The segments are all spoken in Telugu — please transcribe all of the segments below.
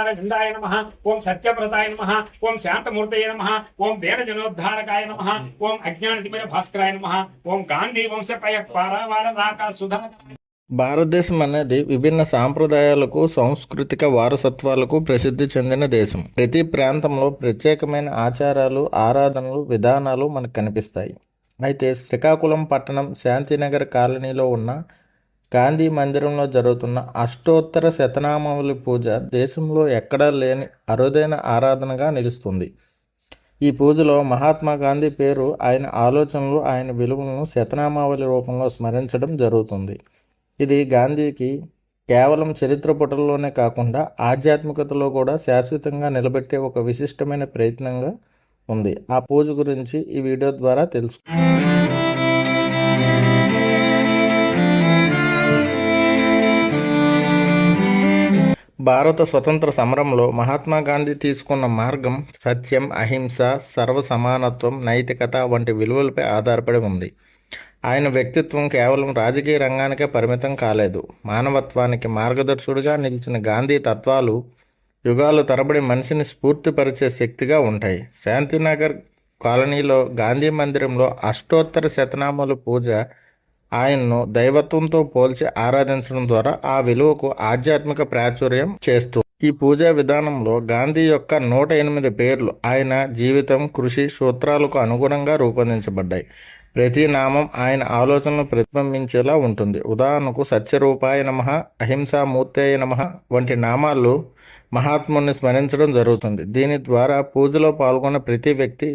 చందాయ నమ. ఓం సత్యవ్రతాయ నమ. ఓం శాంతమూర్తయ నమ. ఓం దీనజనోద్ధారకాయ నమ. ఓం అజ్ఞానతిమయ భాస్కరాయ నమ. ఓం గాంధీ వంశపయ పారావార రాక సుధా భారతదేశం అనేది విభిన్న సాంప్రదాయాలకు సాంస్కృతిక వారసత్వాలకు ప్రసిద్ధి చెందిన దేశం. ప్రతి ప్రాంతంలో ప్రత్యేకమైన ఆచారాలు ఆరాధనలు విధానాలు మనకు కనిపిస్తాయి. అయితే శ్రీకాకుళం పట్టణం శాంతినగర్ కాలనీలో ఉన్న గాంధీ మందిరంలో జరుగుతున్న అష్టోత్తర శతనామావళి పూజ దేశంలో ఎక్కడా లేని అరుదైన ఆరాధనగా నిలుస్తుంది. ఈ పూజలో మహాత్మా గాంధీ పేరు ఆయన ఆలోచనలు ఆయన విలువలను శతనామావళి రూపంలో స్మరించడం జరుగుతుంది. ఇది గాంధీకి కేవలం చరిత్ర పుటల్లోనే కాకుండా ఆధ్యాత్మికతలో కూడా శాశ్వతంగా నిలబెట్టే ఒక విశిష్టమైన ప్రయత్నంగా ఉంది. ఆ పూజ గురించి ఈ వీడియో ద్వారా తెలుసు భారత స్వతంత్ర సమరంలో మహాత్మా గాంధీ తీసుకున్న మార్గం సత్యం అహింస సర్వ సమానత్వం నైతికత వంటి విలువలపై ఆధారపడి ఉంది. ఆయన వ్యక్తిత్వం కేవలం రాజకీయ రంగానికే పరిమితం కాలేదు. మానవత్వానికి మార్గదర్శుడిగా నిలిచిన గాంధీ తత్వాలు యుగాలు తరబడి మనిషిని స్ఫూర్తిపరిచే శక్తిగా ఉంటాయి. శాంతినగర్ కాలనీలో గాంధీ మందిరంలో అష్టోత్తర శతనామాల పూజ ఆయన్ను దైవత్వంతో పోల్చి ఆరాధించడం ద్వారా ఆ విలువకు ఆధ్యాత్మిక ప్రాచుర్యం చేస్తూ ఈ పూజా విధానంలో గాంధీ యొక్క నూట ఎనిమిది పేర్లు ఆయన జీవితం కృషి సూత్రాలకు అనుగుణంగా రూపొందించబడ్డాయి. ప్రతి నామం ఆయన ఆలోచనలు ప్రతిబింబించేలా ఉంటుంది. ఉదాహరణకు సత్యరూపాయ నమ అహింసామూర్తయ నమ వంటి నామాలు మహాత్ముని స్మరించడం జరుగుతుంది. దీని ద్వారా పూజలో పాల్గొన్న ప్రతి వ్యక్తి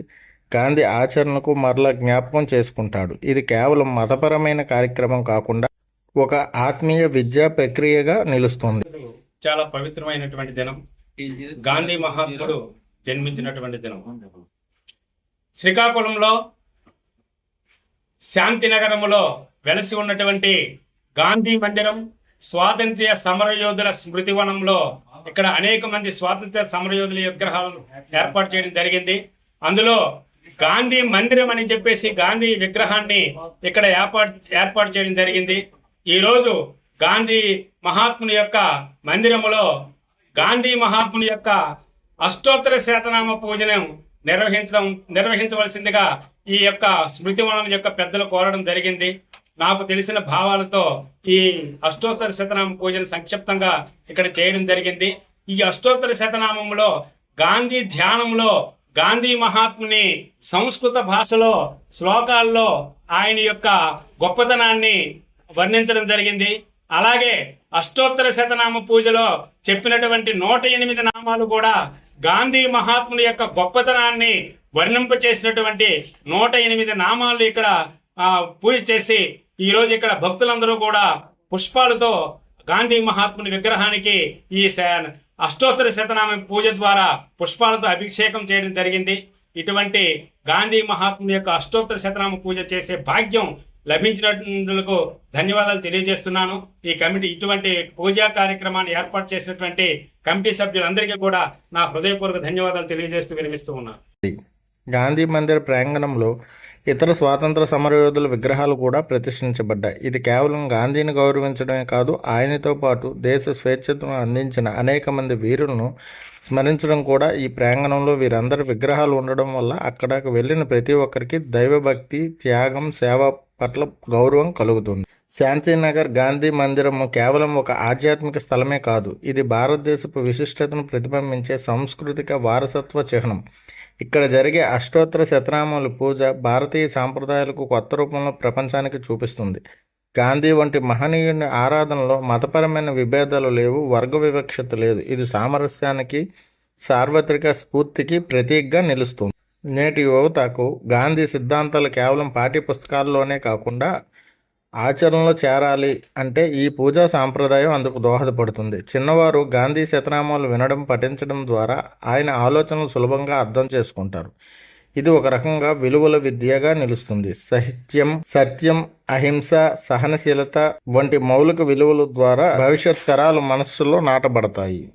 గాంధీ ఆచరణకు మరలా జ్ఞాపకం చేసుకుంటాడు. ఇది కేవలం మతపరమైన కార్యక్రమం కాకుండా ఒక ఆత్మీయ విద్యా ప్రక్రియగా నిలుస్తుంది. చాలా పవిత్రమైనటువంటి దినం. గాంధీ మహాత్ముడు జన్మించినటువంటి దినం. శ్రీకాకుళంలో శాంతినగరములో వెలసి ఉన్నటువంటి గాంధీ మందిరం స్వాతంత్ర్య సమరయోధుల స్మృతివనంలో ఇక్కడ అనేక మంది స్వాతంత్ర్య సమరయోధుల విగ్రహాలను ఏర్పాటు చేయడం జరిగింది. అందులో గాంధీ మందిరం అని చెప్పేసి గాంధీ విగ్రహాన్ని ఇక్కడ ఏర్పాటు ఏర్పాటు చేయడం జరిగింది. ఈ రోజు గాంధీ మహాత్ముని యొక్క మందిరములో గాంధీ మహాత్ముని యొక్క అష్టోత్తర శతనామ పూజను నిర్వహించడం నిర్వహించవలసిందిగా ఈ యొక్క స్మృతివనం యొక్క పెద్దలు కోరడం జరిగింది. నాకు తెలిసిన భావాలతో ఈ అష్టోత్తర శతనామ పూజను సంక్షిప్తంగా ఇక్కడ చేయడం జరిగింది. ఈ అష్టోత్తర శతనామంలో గాంధీ ధ్యానంలో గాంధీ మహాత్ముని సంస్కృత భాషలో శ్లోకాల్లో ఆయన యొక్క గొప్పతనాన్ని వర్ణించడం జరిగింది. అలాగే అష్టోత్తర శతనామ పూజలో చెప్పినటువంటి నూట ఎనిమిది నామాలు కూడా గాంధీ మహాత్ముని యొక్క గొప్పతనాన్ని వర్ణింప చేసినటువంటి నూట ఎనిమిది నామాలు ఇక్కడ పూజ చేసి ఈరోజు ఇక్కడ భక్తులందరూ కూడా పుష్పాలతో గాంధీ మహాత్ముని విగ్రహానికి ఈ అష్టోత్తర శతనామ పూజ ద్వారా పుష్పాలతో అభిషేకం చేయడం జరిగింది. ఇటువంటి గాంధీ మహాత్ముని యొక్క అష్టోత్తర శతనామ పూజ చేసే భాగ్యం లభించినందుకు ధన్యవాదాలు తెలియజేస్తున్నాను. ఈ కమిటీ ఇటువంటి పూజా కార్యక్రమాన్ని ఏర్పాటు చేసినటువంటి కమిటీ సభ్యులందరికీ కూడా నా హృదయపూర్వక ధన్యవాదాలు తెలియజేస్తూ వినిపిస్తూ ఉన్నాను. గాంధీ మందిర్ ప్రాంగణంలో ఇతర స్వాతంత్ర సమరయోధుల విగ్రహాలు కూడా ప్రతిష్ఠించబడ్డాయి. ఇది కేవలం గాంధీని గౌరవించడమే కాదు ఆయనతో పాటు దేశ స్వేచ్ఛతను అందించిన అనేక మంది వీరులను స్మరించడం కూడా ఈ ప్రాంగణంలో వీరందరి విగ్రహాలు ఉండడం వల్ల అక్కడకు వెళ్ళిన ప్రతి ఒక్కరికి దైవభక్తి త్యాగం సేవ పట్ల గౌరవం కలుగుతుంది. శాంతినగర్ గాంధీ మందిరము కేవలం ఒక ఆధ్యాత్మిక స్థలమే కాదు ఇది భారతదేశపు విశిష్టతను ప్రతిబింబించే సాంస్కృతిక వారసత్వ చిహ్నం. ఇక్కడ జరిగే అష్టోత్తర శతనామాల పూజ భారతీయ సాంప్రదాయాలకు కొత్త రూపంలో ప్రపంచానికి చూపిస్తుంది. గాంధీ వంటి మహనీయుని ఆరాధనలో మతపరమైన విభేదాలు లేవు వర్గ వివక్షత లేదు. ఇది సామరస్యానికి సార్వత్రిక స్ఫూర్తికి ప్రతీకగా నిలుస్తుంది. నేటి యువతకు గాంధీ సిద్ధాంతాలు కేవలం పాఠ్య పుస్తకాల్లోనే కాకుండా ఆచరణలో చేరాలి అంటే ఈ పూజా సాంప్రదాయం అందుకు దోహదపడుతుంది. చిన్నవారు గాంధీ శతనామాలు వినడం పఠించడం ద్వారా ఆయన ఆలోచనలు సులభంగా అర్థం చేసుకుంటారు. ఇది ఒక రకంగా విలువల విద్యగా నిలుస్తుంది. సాహిత్యం సత్యం అహింస సహనశీలత వంటి మౌలిక విలువల ద్వారా భవిష్యత్ తరాలు మనస్సులో నాటబడతాయి.